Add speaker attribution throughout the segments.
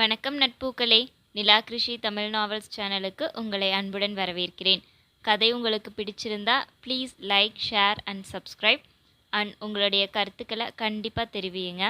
Speaker 1: வணக்கம் நட்பூக்களே. நிலா கிருஷி தமிழ் நாவல்ஸ் சேனலுக்கு உங்களை அன்புடன் வரவேற்கிறேன். கதை உங்களுக்கு பிடிச்சிருந்தா please like share and subscribe. And உங்களுடைய கருத்துக்களை கண்டிப்பாக தெரிவியுங்க.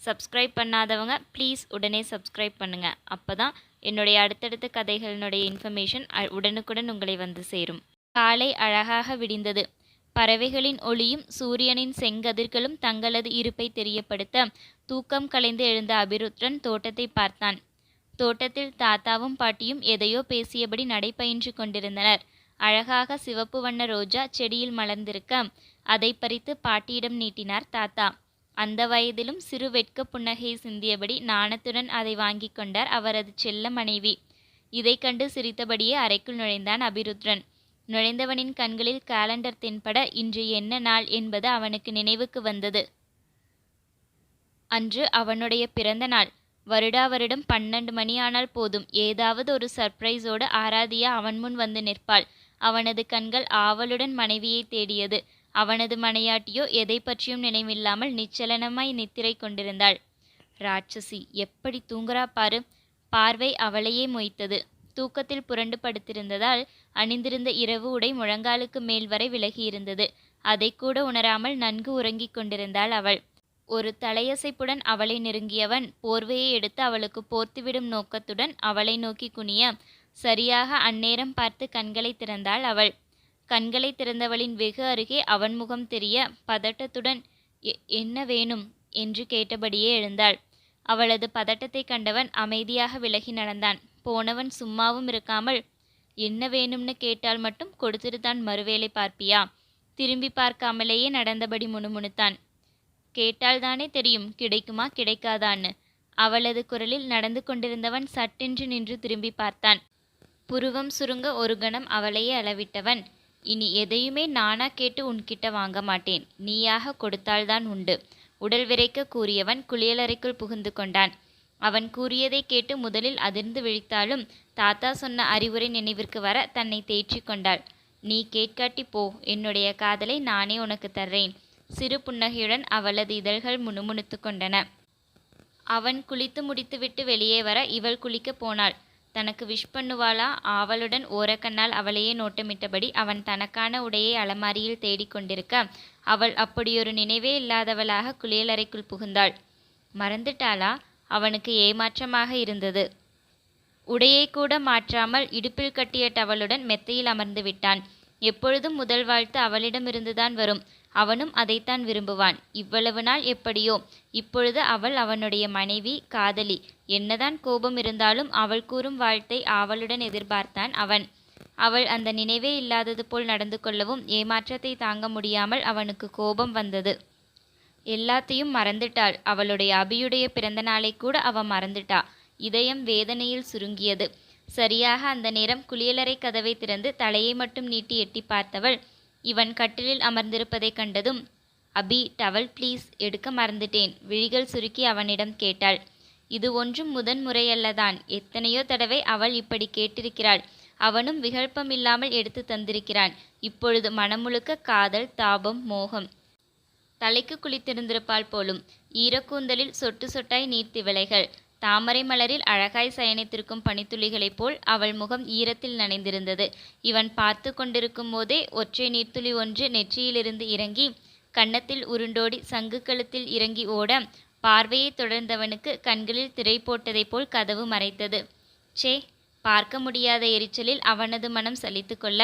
Speaker 1: சப்ஸ்கிரைப் பண்ணாதவங்க ப்ளீஸ் உடனே சப்ஸ்கிரைப் பண்ணுங்கள் அப்போ தான் என்னுடைய அடுத்தடுத்த கதைகளினுடைய இன்ஃபர்மேஷன் உடனுக்குடன் உங்களை வந்து சேரும். காலை அழகாக விடிந்தது. பறவைகளின் ஒளியும் சூரியனின் செங்கதிர்களும் தங்களது இருப்பை தெரியப்படுத்த தூக்கம் கலைந்து எழுந்த அபிருத்ரன் தோட்டத்தை பார்த்தான். தோட்டத்தில் தாத்தாவும் பாட்டியும் எதையோ பேசியபடி நடைபயின்று கொண்டிருந்தனர். அழகாக சிவப்பு வண்ண ரோஜா செடியில் மலர்ந்திருக்க அதை பறித்து பாட்டியிடம் நீட்டினார் தாத்தா. அந்த வயதிலும் சிறு வெட்க புன்னகை சிந்தியபடி நாணத்துடன் அதை வாங்கி கொண்டார் அவரது செல்ல மனைவி. இதை கண்டு சிரித்தபடியே அறைக்குள் நுழைந்தான் அபிருத்ரன். நுழைந்தவனின் கண்களில் காலண்டர் தென்பட இன்று என்ன நாள் என்பது அவனுக்கு நினைவுக்கு வந்தது. அன்று அவனுடைய பிறந்த நாள். வருடா வருடம் பன்னெண்டு மணி ஆனால் போதும். ஏதாவது ஒரு சர்ப்ரைஸோடு ஆராதியா அவன் முன் வந்து நிற்பாள். அவனது கண்கள் ஆவலுடன் மனைவியை தேடியது. அவனது மனையாட்டியோ எதை பற்றியும் நினைவில்லாமல் நிச்சலனமாய் நித்திரை கொண்டிருந்தாள். ராட்சசி எப்படி தூங்குறா பாரு. பார்வை அவளையே மொய்த்தது. தூக்கத்தில் புரண்டு படுத்திருந்ததால் அணிந்திருந்த இரவு உடை முழங்காலுக்கு மேல் வரை விலகியிருந்தது. அதை கூட உணராமல் நன்கு உறங்கிக் கொண்டிருந்தாள் அவள். ஒரு தலையசைப்புடன் அவளை நெருங்கியவன் போர்வையை எடுத்து அவளுக்கு போர்த்துவிடும் நோக்கத்துடன் அவளை நோக்கி குனிய சரியாக அந்நேரம் பார்த்து கண்களை திறந்தாள் அவள். கண்களை திறந்தவளின் வெகு அருகே அவன் முகம் தெரிய பதட்டத்துடன் என்ன வேணும் என்று கேட்டபடியே எழுந்தாள். அவளது பதட்டத்தை கண்டவன் அமைதியாக விலகி நடந்தான். போனவன் சும்மாவும் இருக்காமல் என்ன வேணும்னு கேட்டால் மட்டும் கொடுத்துட்டு தான் மறுவேளை பார்ப்பியா? திரும்பி பார்க்காமலேயே நடந்தபடி முணுமுணுத்தான். கேட்டால்தானே தெரியும் கிடைக்குமா கிடைக்காதான்னு. அவளது குரலில் நடந்து கொண்டிருந்தவன் சட்டென்று நின்று திரும்பி பார்த்தான். புருவம் சுருங்க ஒரு கணம் அவளையே அளவிட்டவன். இனி எதையுமே நானா கேட்டு உன்கிட்ட வாங்க மாட்டேன். நீயாக கொடுத்தால்தான் உண்டு. உடல் விரைக்க கூறியவன் குளியலறைக்குள் புகுந்து கொண்டான். அவன் கூறியதை கேட்டு முதலில் அதிர்ந்து விழித்தாலும் தாத்தா சொன்ன அறிவுரை நினைவிற்கு வர தன்னை தேற்றி கொண்டாள். நீ கேட்காட்டி போ என்னுடைய காதலை நானே உனக்கு தர்றேன் சிறு புன்னகையுடன் அவளது இதழ்கள் முணுமுணுத்து கொண்டன. அவன் குளித்து முடித்துவிட்டு வெளியே வர இவள் குளிக்கப் போனாள். தனக்கு விஷ் பண்ணுவாளா ஆவலுடன் ஓரக்கண்ணால் அவளையே நோட்டமிட்டபடி அவன் தனக்கான உடையை அலமாரியில் தேடிக்கொண்டிருக்க அவள் அப்படியொரு நினைவே இல்லாதவளாக குளியலறைக்குள் புகுந்தாள். மறந்துட்டாளா? அவனுக்கு ஏமாற்றமாக இருந்தது. உடையை கூட மாற்றாமல் இடுப்பில் கட்டிய டவலுடன் மெத்தையில் அமர்ந்து விட்டான். எப்பொழுதும் முதல் வாழ்த்து அவளிடமிருந்துதான் வரும். அவனும் அதைத்தான் விரும்புவான். இவ்வளவு நாள் எப்படியோ? இப்பொழுது அவள் அவனுடைய மனைவி காதலி. என்னதான் கோபம் இருந்தாலும் அவள் கூறும் வாழ்த்தை ஆவலுடன் எதிர்பார்த்தான் அவன். அவள் அந்த நினைவே இல்லாதது போல் நடந்து கொள்ளவும் ஏமாற்றத்தை தாங்க முடியாமல் அவனுக்கு கோபம் வந்தது. எல்லாத்தையும் மறந்துட்டாள். அவளுடைய அபியுடைய பிறந்த நாளை கூட அவ மறந்துட்டா. இதயம் வேதனையில் சுருங்கியது. சரியாக அந்த நேரம் குளியலறை கதவை திறந்து தலையை மட்டும் நீட்டி எட்டி பார்த்தவள் இவன் கட்டிலில் அமர்ந்திருப்பதைக் கண்டதும் அபி டவல் ப்ளீஸ் எடுக்க மறந்துட்டேன் விழிகள் சுருக்கி அவனிடம் கேட்டாள். இது ஒன்றும் முதன் முறையல்லதான் எத்தனையோ தடவை அவள் இப்படி கேட்டிருக்கிறாள். அவனும் விகல்பமில்லாமல் எடுத்து தந்திருக்கிறான். இப்பொழுது மனமுழுக்க காதல் தாபம் மோகம். தலைக்கு குளித்திருந்திருப்பாள் போலும் ஈரக்கூந்தலில் சொட்டு சொட்டாய் நீர்த்திவளைகள் தாமரை மலரில் அழகாய் சயனித்திருக்கும் பனித்துளிகளைப் போல் அவள் முகம் ஈரத்தில் நனைந்திருந்தது. இவன் பார்த்து கொண்டிருக்கும் போதே ஒற்றை நீர்த்துளி ஒன்று நெற்றியிலிருந்து இறங்கி கன்னத்தில் உருண்டோடி சங்கு கழுத்தில் இறங்கி ஓட பார்வையை தொடர்ந்தவனுக்கு கண்களில் திரை போட்டதைப் போல் கதவு மறைத்தது. சே பார்க்க முடியாத எரிச்சலில் அவனது மனம் சலித்து கொள்ள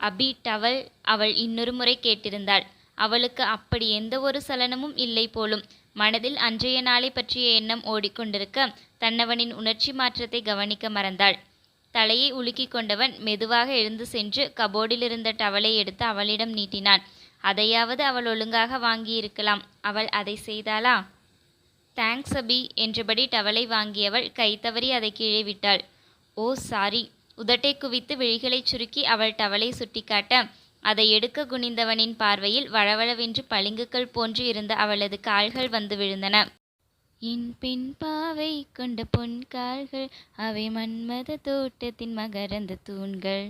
Speaker 1: அபி டவல் அவள் இன்னொரு முறை கேட்டிருந்தாள். அவளுக்கு அப்படி எந்த ஒரு சலனமும் இல்லை போலும். மனதில் அன்றைய நாளை பற்றிய எண்ணம் ஓடிக்கொண்டிருக்க தன்னவனின் உணர்ச்சி மாற்றத்தை கவனிக்க மறந்தாள். தலையை உலுக்கி கொண்டவன் மெதுவாக எழுந்து சென்று கபோர்டில் இருந்த டவலை எடுத்து அவளிடம் நீட்டினான். அதையாவது அவள் ஒழுங்காக வாங்கியிருக்கலாம். அவள் அதை செய்தாளா? தேங்க்ஸ் அபி என்றபடி டவலை வாங்கியவள் கை தவறி அதை கீழே விட்டாள். Oh sorry. உதட்டை குவித்து விழிகளைச் சுருக்கி அவள் டவலை சுட்டிக்காட்ட அதை எடுக்க குனிந்தவனின் பார்வையில் வளவளவென்று பளிங்குகள் போன்று இருந்த அவளது கால்கள் வந்து விழுந்தன. என் பெண் பாவை கொண்ட பொன் கால்கள் அவை மன்மத தோட்டத்தின் மகரந்த தூண்கள்.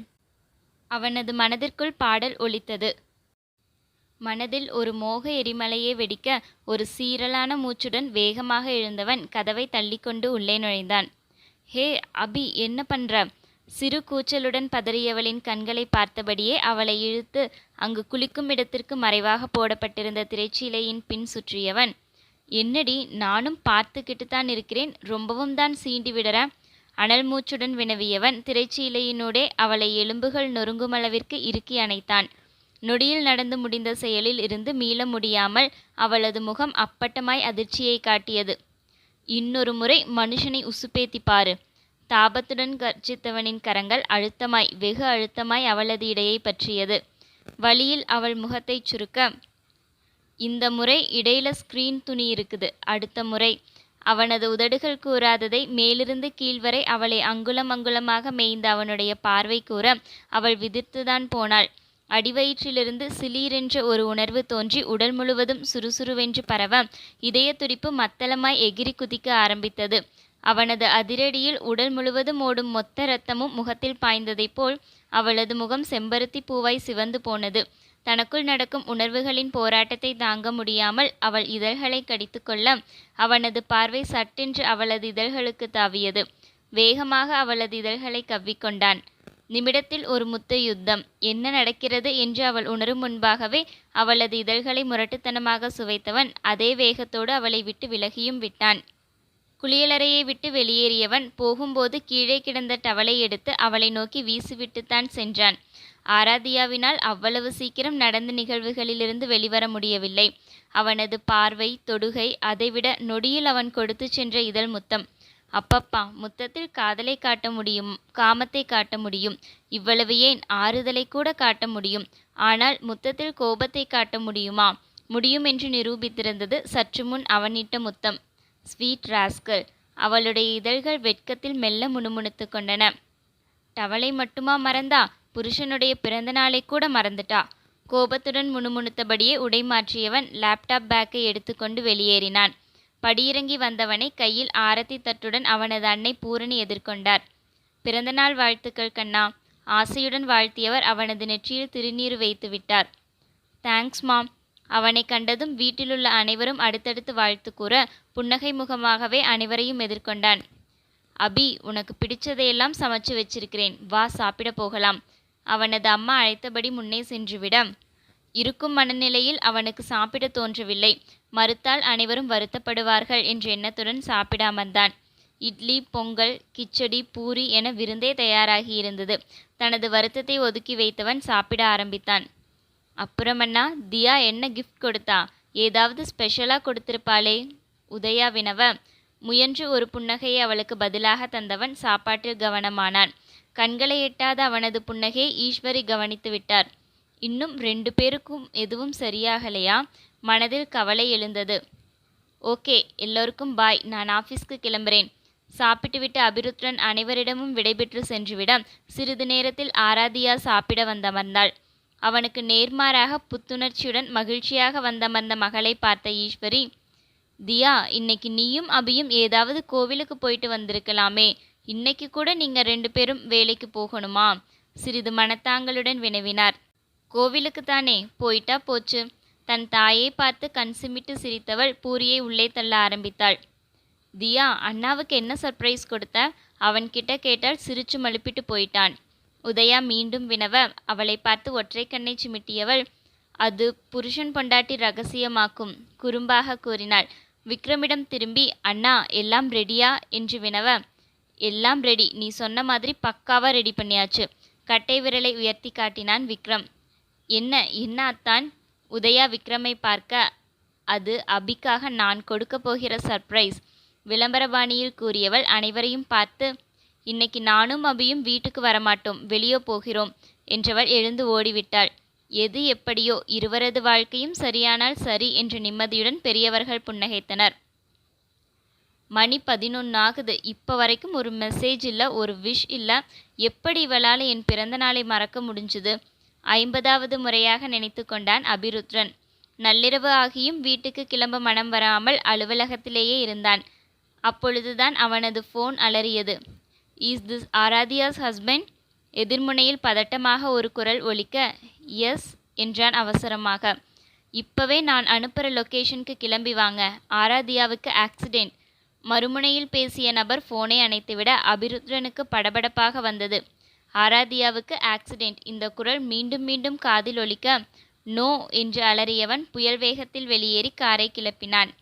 Speaker 1: அவனது மனதிற்குள் பாடல் ஒலித்தது. மனதில் ஒரு மோக எரிமலையை வெடிக்க ஒரு சீரலான மூச்சுடன் வேகமாக எழுந்தவன் கதவை தள்ளிக்கொண்டு உள்ளே நுழைந்தான். ஹே அபி என்ன பண்ற? சிறு கூச்சலுடன் பதறியவளின் கண்களை பார்த்தபடியே அவளை இழுத்து அங்கு குளிக்கும் இடத்திற்கு மறைவாக போடப்பட்டிருந்த திரைச்சீலையின் பின் சுற்றியவன் என்னடி நானும் பார்த்துக்கிட்டு தான் இருக்கிறேன் ரொம்பவும் தான் சீண்டி விடற? அனல் மூச்சுடன் வினவியவன் திரைச்சீலையினூடே அவளை எலும்புகள் நொறுங்குமளவிற்கு இறுக்கி அணைத்தான். நொடியில் நடந்து முடிந்த செயலில் இருந்து மீள முடியாமல் அவளது முகம் அப்பட்டமாய் அதிர்ச்சியை காட்டியது. இன்னொரு முறை மனுஷனை உசுப்பேத்தி பாரு தாபத்துடன் கர்ஜித்தவனின் கரங்கள் அழுத்தமாய் வெகு அழுத்தமாய் அவளது இடையை பற்றியது. வழியில் அவள் முகத்தைச் சுருக்க இந்த முறை இடையில ஸ்கிரீன் துணி இருக்குது அடுத்த முறை. அவனது உதடுகள் கூறாததை மேலிருந்து கீழ்வரை அவளை அங்குலம் அங்குலமாக மேய்ந்த அவனுடைய பார்வை கூற அவள் விதிர்த்துதான் போனாள். அடிவயிற்றிலிருந்து சிலீரென்ற ஒரு உணர்வு தோன்றி உடல் முழுவதும் சுறுசுறுவென்று பரவ இதய துடிப்பு மத்தளமாய் எகிரி குதிக்க ஆரம்பித்தது. அவனது அதிரடியில் உடல் முழுவதும் ஓடும் மொத்த இரத்தமும் முகத்தில் பாய்ந்ததைப் போல் அவளது முகம் செம்பருத்தி பூவாய் சிவந்து போனது. தனக்குள் நடக்கும் உணர்வுகளின் போராட்டத்தை தாங்க முடியாமல் அவள் இதழ்களை கடித்துக்கொள்ள அவனது பார்வை சட்டென்று அவளது இதழ்களுக்கு தாவியது. வேகமாக அவளது இதழ்களை கவ்விக்கொண்டான். நிமிடத்தில் ஒரு முத்த யுத்தம். என்ன நடக்கிறது என்று அவள் உணரும் முன்பாகவே அவளது இதழ்களை முரட்டுத்தனமாக சுவைத்தவன் அதே வேகத்தோடு அவளை விட்டு விலகியும் விட்டான். குளியலறையை விட்டு வெளியேறியவன் போகும்போது கீழே கிடந்த டவலை எடுத்து அவளை நோக்கி வீசிவிட்டுத்தான் சென்றான். ஆராதியாவினால் அவ்வளவு சீக்கிரம் நடந்த நிகழ்வுகளிலிருந்து வெளிவர முடியவில்லை. அவனது பார்வை தொடுகை அதைவிட நொடியில் அவன் கொடுத்து சென்ற இதழ் முத்தம். அப்பப்பா முத்தத்தில் காதலை காட்ட முடியும் காமத்தை காட்ட முடியும். இவ்வளவு ஏன் ஆறுதலை கூட காட்ட முடியும்? ஆனால் முத்தத்தில் கோபத்தை காட்ட முடியுமா? முடியும் என்று நிரூபித்திருந்தது சற்று முன் அவனிட்ட முத்தம். ஸ்வீட் ராஸ்கல் அவளுடைய இதழ்கள் வெட்கத்தில் மெல்ல முணுமுணுத்து கொண்டன. டவலை மட்டுமா மறந்தா? புருஷனுடைய பிறந்த நாளை கூட மறந்துட்டா? கோபத்துடன் முணுமுணுத்தபடியே உடை மாற்றியவன் லேப்டாப் பேக்கை எடுத்துக்கொண்டு வெளியேறினான். படியிறங்கி வந்தவனை கையில் ஆரத்தி தட்டுடன் அவனது அன்னை பூரணி எதிர்கொண்டார். பிறந்தநாள் வாழ்த்துக்கள் கண்ணா. ஆசையுடன் வாழ்த்தியவர் அவனது நெற்றியில் திருநீர் வைத்து விட்டார் தேங்க்ஸ் மாம். அவனை கண்டதும் வீட்டிலுள்ள அனைவரும் அடுத்தடுத்து வாழ்த்து கூற புன்னகை முகமாகவே அனைவரையும் எதிர்கொண்டான். அபி உனக்கு பிடிச்சதையெல்லாம் சமைச்சு வச்சிருக்கிறேன். வா சாப்பிட போகலாம் அவனது அம்மா அழைத்தபடி முன்னே சென்றுவிட. இருக்கும் மனநிலையில் அவனுக்கு சாப்பிட தோன்றவில்லை. மறுத்தால் அனைவரும் வருத்தப்படுவார்கள் என்ற எண்ணத்துடன் சாப்பிடாமந்தான் இட்லி பொங்கல் கிச்சடி பூரி என விருந்தே தயாராகி இருந்தது. தனது வருத்தத்தை ஒதுக்கி வைத்தவன் சாப்பிட ஆரம்பித்தான். அப்புறமண்ணா தியா என்ன கிஃப்ட் கொடுத்தா? ஏதாவது ஸ்பெஷலாக கொடுத்திருப்பாளே? உதயா வினவ முயன்று ஒரு புன்னகையை அவளுக்கு பதிலாக தந்தவன் சாப்பாட்டில் கவனமானான். கண்களை எட்டாத அவனது புன்னகையை ஈஸ்வரி கவனித்து விட்டார். இன்னும் ரெண்டு பேருக்கும் எதுவும் சரியாகலையா? மனதில் கவலை எழுந்தது. ஓகே எல்லோருக்கும் பாய் நான் ஆஃபீஸ்க்கு கிளம்புறேன். சாப்பிட்டுவிட்டு அபிருத்ரன் அனைவரிடமும் விடைபெற்று சென்றுவிட சிறிது நேரத்தில் ஆராதியா சாப்பிட வந்தமர்ந்தாள். அவனுக்கு நேர்மாறாக புத்துணர்ச்சியுடன் மகிழ்ச்சியாக வந்தமர்ந்த மகளை பார்த்த ஈஸ்வரி தியா இன்னைக்கு நீயும் அபியும் ஏதாவது கோவிலுக்கு போயிட்டு வந்திருக்கலாமே. இன்னைக்கு கூட நீங்க ரெண்டு பேரும் வேலைக்கு போகணுமா? சிறிது மனத்தாங்களுடன் வினவினார். கோவிலுக்கு தானே போயிட்டா போச்சு. தன் தாயை பார்த்து கண் சிமிட்டு சிரித்தவள் பூரியை உள்ளே தள்ள ஆரம்பித்தாள். தியா அண்ணாவுக்கு என்ன சர்ப்ரைஸ் கொடுத்த? அவன்கிட்ட கேட்டால் சிரிச்சு மழுப்பிட்டு போயிட்டான். உதயா மீண்டும் வினவ அவளை பார்த்து ஒற்றை கண்ணை சிமிட்டியவள் அது புருஷன் பொண்டாட்டி ரகசியமாக்கும் குறும்பாக கூறினாள். விக்ரமிடம் திரும்பி அண்ணா எல்லாம் ரெடியா என்று வினவ எல்லாம் ரெடி நீ சொன்ன மாதிரி பக்காவா ரெடி பண்ணியாச்சு. கட்டை விரலை உயர்த்தி காட்டினான் விக்ரம். என்ன என்ன அத்தான்? உதயா விக்ரமை பார்க்க அது அபிக்காக நான் கொடுக்க போகிற சர்ப்ரைஸ் விளம்பரபாணியில் கூறியவள் அனைவரையும் பார்த்து இன்னைக்கு நானும் அபியும் வீட்டுக்கு வரமாட்டோம் வெளியே போகிறோம் என்றவள் எழுந்து ஓடிவிட்டாள். எது எப்படியோ இருவரது வாழ்க்கையும் சரியானால் சரி என்ற நிம்மதியுடன் பெரியவர்கள் புன்னகைத்தனர். மணி பதினொன்று ஆகுது இப்போ வரைக்கும் ஒரு மெசேஜ் இல்லை ஒரு விஷ் இல்லை. எப்படி இவளால் என் பிறந்த நாளை மறக்க முடிஞ்சுது? ஐம்பதாவது முறையாக நினைத்து கொண்டான் அபிருத்ரன். நள்ளிரவு ஆகியும் வீட்டுக்கு கிளம்ப மனம் வராமல் அலுவலகத்திலேயே இருந்தான். அப்பொழுதுதான் அவனது ஃபோன் அலறியது. இஸ் திஸ் ஆராதியாஸ் ஹஸ்பண்ட் எதிர்முனையில் பதட்டமாக ஒரு குரல் ஒலிக்க எஸ் என்றான் அவசரமாக. இப்பவே நான் அனுப்புகிற லொக்கேஷனுக்கு கிளம்பி வாங்க. ஆராதியாவுக்கு ஆக்சிடெண்ட் மறுமுனையில் பேசிய நபர் ஃபோனை அணைத்துவிட அபிருத்ரனுக்கு படபடப்பாக வந்தது. ஆராதியாவுக்கு ஆக்சிடெண்ட் இந்த குரல் மீண்டும் மீண்டும் காதில் ஒலிக்க நோ என்று அலறியவன் புயல் வேகத்தில் வெளியேறி காரை கிளப்பினான்.